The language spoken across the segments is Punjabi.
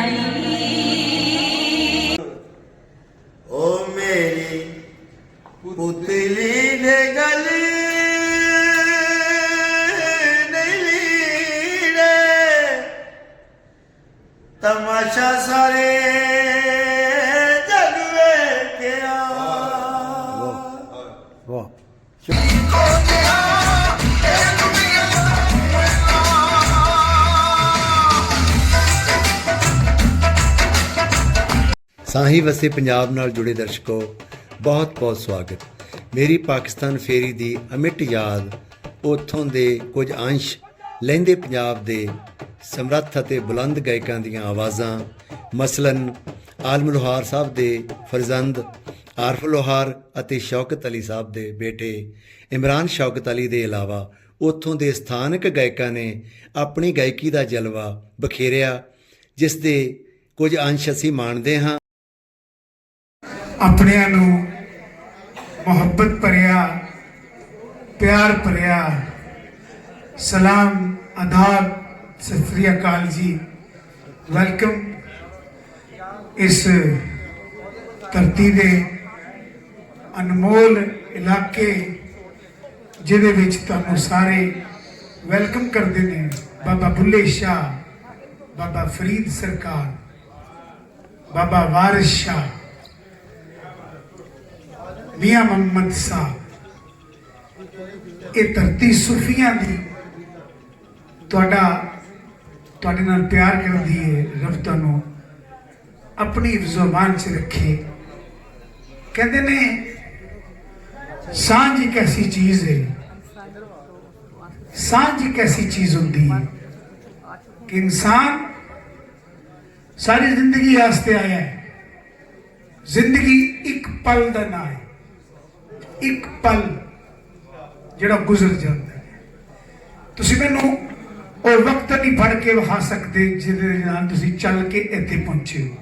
ਪਿਆਰੀ ਓ ਮੇਰੀ ਪੁਤਲੀ ਨੇ ਗਲ ਤਮਾਸ਼ਾ ਸਾਰੇ ਜਗ ਵੇਖਿਆ। ਵਾਹ ਵਾਹ ਸਾਹੀ ਵਸੇ ਪੰਜਾਬ ਨਾਲ ਜੁੜੇ ਦਰਸ਼ਕੋ ਬਹੁਤ-ਬਹੁਤ ਸਵਾਗਤ। ਮੇਰੀ ਪਾਕਿਸਤਾਨ ਫੇਰੀ ਦੀ ਅਮਿਟ ਯਾਦ, ਉੱਥੋਂ ਦੇ ਕੁਝ ਅੰਸ਼ ਲਹਿੰਦੇ ਪੰਜਾਬ ਦੇ ਸਮਰੱਥ ਅਤੇ ਬੁਲੰਦ ਗਾਇਕਾਂ ਦੀਆਂ ਆਵਾਜ਼ਾਂ, ਮਸਲਨ ਆਲਮ ਲੋਹਾਰ ਸਾਹਿਬ ਦੇ ਫਰਜ਼ੰਦ, ਆਰਫ ਲੋਹਾਰ ਅਤੇ ਸ਼ੌਕਤ ਅਲੀ ਸਾਹਿਬ ਦੇ ਬੇਟੇ ਇਮਰਾਨ ਸ਼ੌਕਤ ਅਲੀ ਦੇ ਇਲਾਵਾ ਉੱਥੋਂ ਦੇ ਸਥਾਨਕ ਗਾਇਕਾਂ ਨੇ ਆਪਣੀ ਗਾਇਕੀ ਦਾ ਜਲਵਾ ਬਖੇਰਿਆ, ਜਿਸ ਦੇ ਕੁਝ ਅੰਸ਼ ਅਸੀਂ ਮਾਣਦੇ ਹਾਂ। ਆਪਣਿਆਂ ਨੂੰ ਮੁਹੱਬਤ ਭਰਿਆ, ਪਿਆਰ ਭਰਿਆ। ਸਲਾਮ, ਆਦਾਬ, ਸਤਿ ਸ੍ਰੀ ਅਕਾਲ ਜੀ। ਵੈਲਕਮ ਇਸ ਧਰਤੀ ਦੇ ਅਨਮੋਲ ਇਲਾਕੇ, ਜਿਹਦੇ ਵਿੱਚ ਤੁਹਾਨੂੰ ਸਾਰੇ ਵੈਲਕਮ ਕਰਦੇ ਨੇ। ਬਾਬਾ ਬੁੱਲੇ ਸ਼ਾਹ, ਬਾਬਾ ਫਰੀਦ ਸਰਕਾਰ, ਬਾਬਾ ਵਾਰਿਸ ਸ਼ਾਹ। ਮੀਆਂ ਮੁਹੰਮਦ ਸਾਹਿਬ ਇਹ ਧਰਤੀ ਸੂਫੀਆਂ ਦੀ ਤੁਹਾਡਾ, ਤੁਹਾਡੇ ਨਾਲ ਪਿਆਰ ਕਰਦੀ ਹੈ ਰੱਬ ਤੁਹਾਨੂੰ ਆਪਣੀ ਜ਼ੁਬਾਨ 'ਚ ਰੱਖੇ। ਕਹਿੰਦੇ ਨੇ, ਸਾਂਝ ਇੱਕ ਐਸੀ ਚੀਜ਼ ਹੈ। ਸਾਂਝ ਇੱਕ ਐਸੀ ਚੀਜ਼ ਹੁੰਦੀ ਹੈ ਕਿ ਇਨਸਾਨ ਸਾਰੀ ਜ਼ਿੰਦਗੀ ਵਾਸਤੇ ਆਇਆ ਹੈ। ਜ਼ਿੰਦਗੀ ਇੱਕ ਪਲ ਦਾ ਨਾਂ ਹੈ। ਇੱਕ ਪਲ ਜਿਹੜਾ ਗੁਜ਼ਰ ਜਾਂਦਾ ਹੈ। ਤੁਸੀਂ ਮੈਨੂੰ ਉਹ ਵਕਤ ਨਹੀਂ ਫੜ ਕੇ ਵਿਖਾ ਸਕਦੇ ਜਿਹਦੇ ਨਾਲ ਤੁਸੀਂ ਚੱਲ ਕੇ ਇੱਥੇ ਪਹੁੰਚੇ ਹੋ।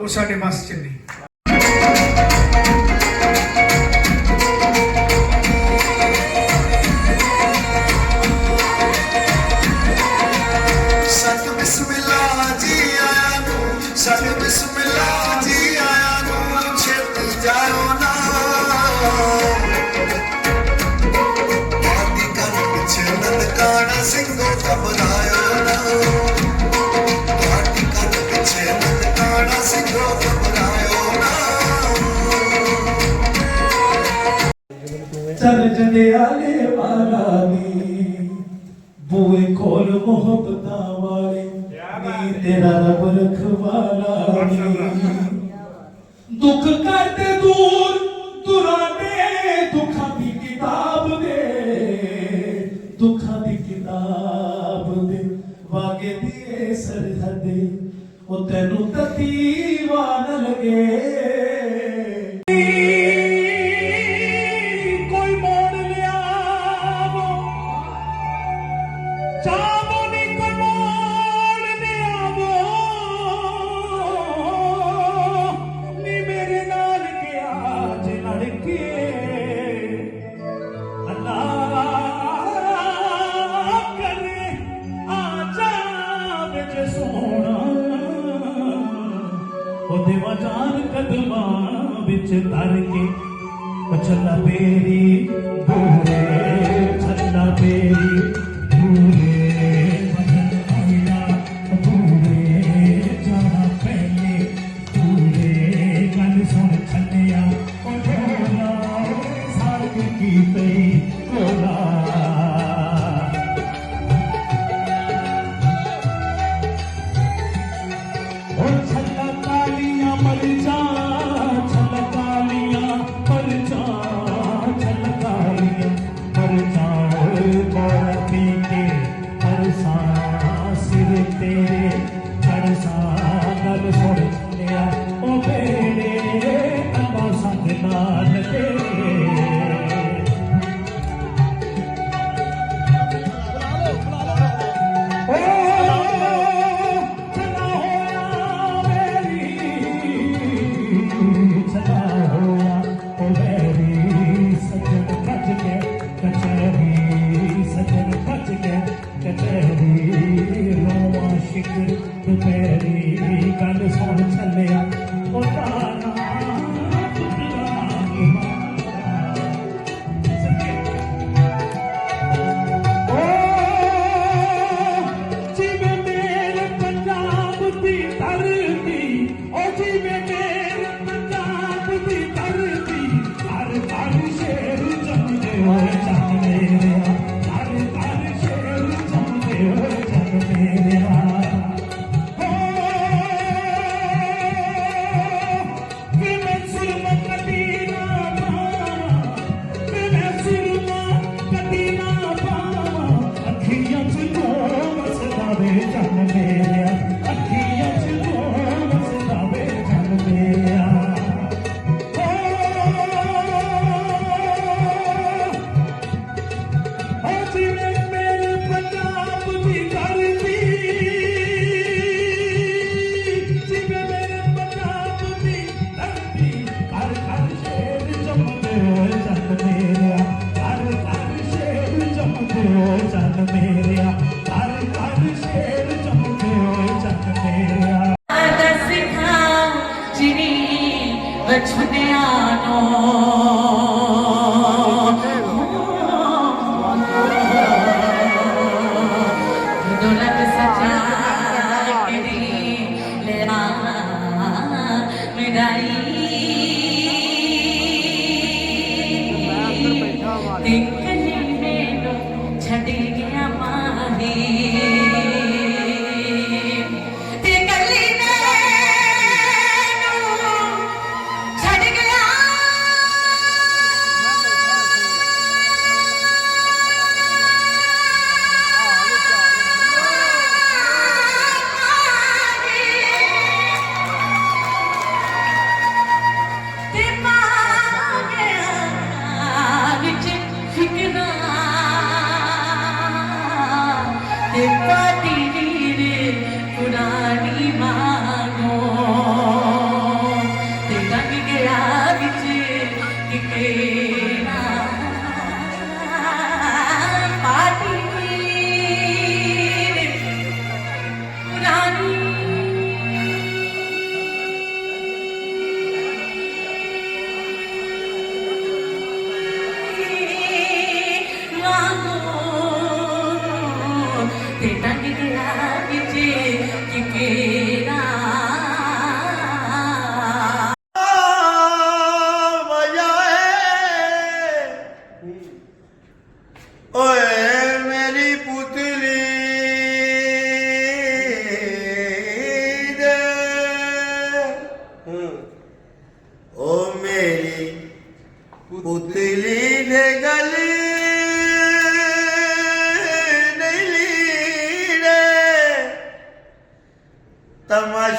ਉਹ ਸਾਡੇ ਵੱਸ ਚ ਨਹੀਂ। ਚੱਲ ਜੰਡਿਆਲੇ ਵਾਲਾ ਨੀ ਬੂਏ ਖੋਲ ਮੁਹੱਬਤਾਂ ਵਾਲੇ ਨੀ ਤੇਰਾ ਰੱਬ ਰਖਵਾਲਾ ਨੀ ਦੁੱਖ ਕਰਦੇ ਦੂਰ ਦੁਰਾਨੇ ਦੁੱਖਾਂ ਦੀ ਕਿਤਾਬ ਦੇ ਦੁੱਖਾਂ ਦੀ ਕਿਤਾਬ ਦੇ ਵਾਗੇ ਦੀ ਸਰਹੱਦ ਉਹ ਉਹ ਛੱਲਾ ਗੱਲ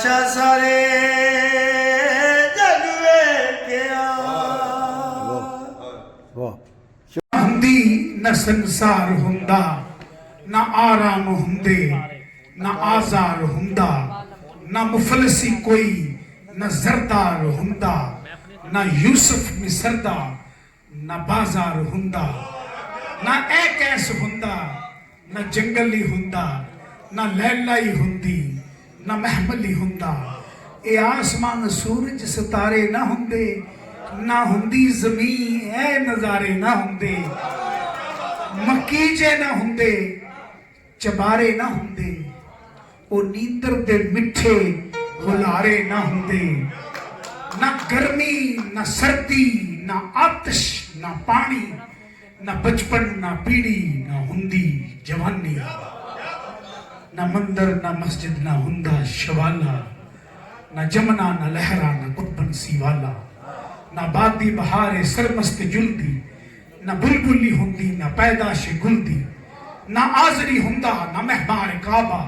ਤਮਾਸ਼ਾ ਸਾਰੇ ਜਗ ਵੇਖਿਆ। ਵਾਹ ਹੁੰਦੀ ਨਾ ਸੰਸਾਰ ਹੁੰਦਾ, ਨਾ ਆਰਾਮ ਹੁੰਦੇ, ਨਾ ਆਜ਼ਾਰ ਹੁੰਦਾ, ਨਾ ਮੁਫਲਸੀ ਕੋਈ, ਨਾ ਜ਼ਰਦਾਰ ਹੁੰਦਾ, ਨਾ ਯੂਸਫ ਮਿਸਰਦਾ, ਨਾ ਬਾਜ਼ਾਰ ਹੁੰਦਾ, ਨਾ ਐ ਕੈਸ ਹੁੰਦਾ, ਨਾ ਜੰਗਲੀ ਹੁੰਦਾ, ਨਾ ਲੈਲਾ ਹੀ ਹੁੰਦੀ ਨਾ ਮਹਿਮਲੀ ਹੁੰਦਾ। ਇਹ ਆਸਮਾਨ ਸੂਰਜ ਸਿਤਾਰੇ ਨਾ ਹੁੰਦੇ, ਨਾ ਹੁੰਦੀ ਜ਼ਮੀਨ, ਐ ਨਜ਼ਾਰੇ ਨਾ ਹੁੰਦੇ। ਮਕੀਜੇ ਨਾ ਹੁੰਦੇ, ਚਬਾਰੇ ਨਾ ਹੁੰਦੇ। ਉਹ ਨੀਂਦਰ ਦੇ ਮਿੱਠੇ ਹੁਲਾਰੇ ਨਾ ਹੁੰਦੇ। ਨਾ ਗਰਮੀ, ਨਾ ਸਰਦੀ, ਨਾ ਆਤਸ਼, ਨਾ ਪਾਣੀ, ਨਾ ਬਚਪਨ, ਨਾ ਪੀੜੀ ਨਾ ਹੁੰਦੀ ਜਵਾਨੀ। ਨਾ ਮੰਦਰ, ਨਾ ਮਸਜਿਦ, ਨਾ ਹੁੰਦਾ ਸ਼ਵਾਲਾ, ਨਾ ਜਮਨਾ, ਨਾ ਲਹਿਰਾ, ਨਾ ਕੁੱਬਨ ਸੀਵਾਲਾ, ਨਾ ਬਾਦੀ ਬਹਾਰੇ ਸਰਮਸਤ ਜੁਲਦੀ, ਨਾ ਬੁਲਬੁਲੀ ਹੁੰਦੀ, ਨਾ ਪੈਦਾਸ਼ ਗੁਲਦੀ, ਨਾ ਆਜ਼ਰੀ ਹੁੰਦਾ, ਨਾ ਮਹਿਮਾਨ ਕਾਬਾ।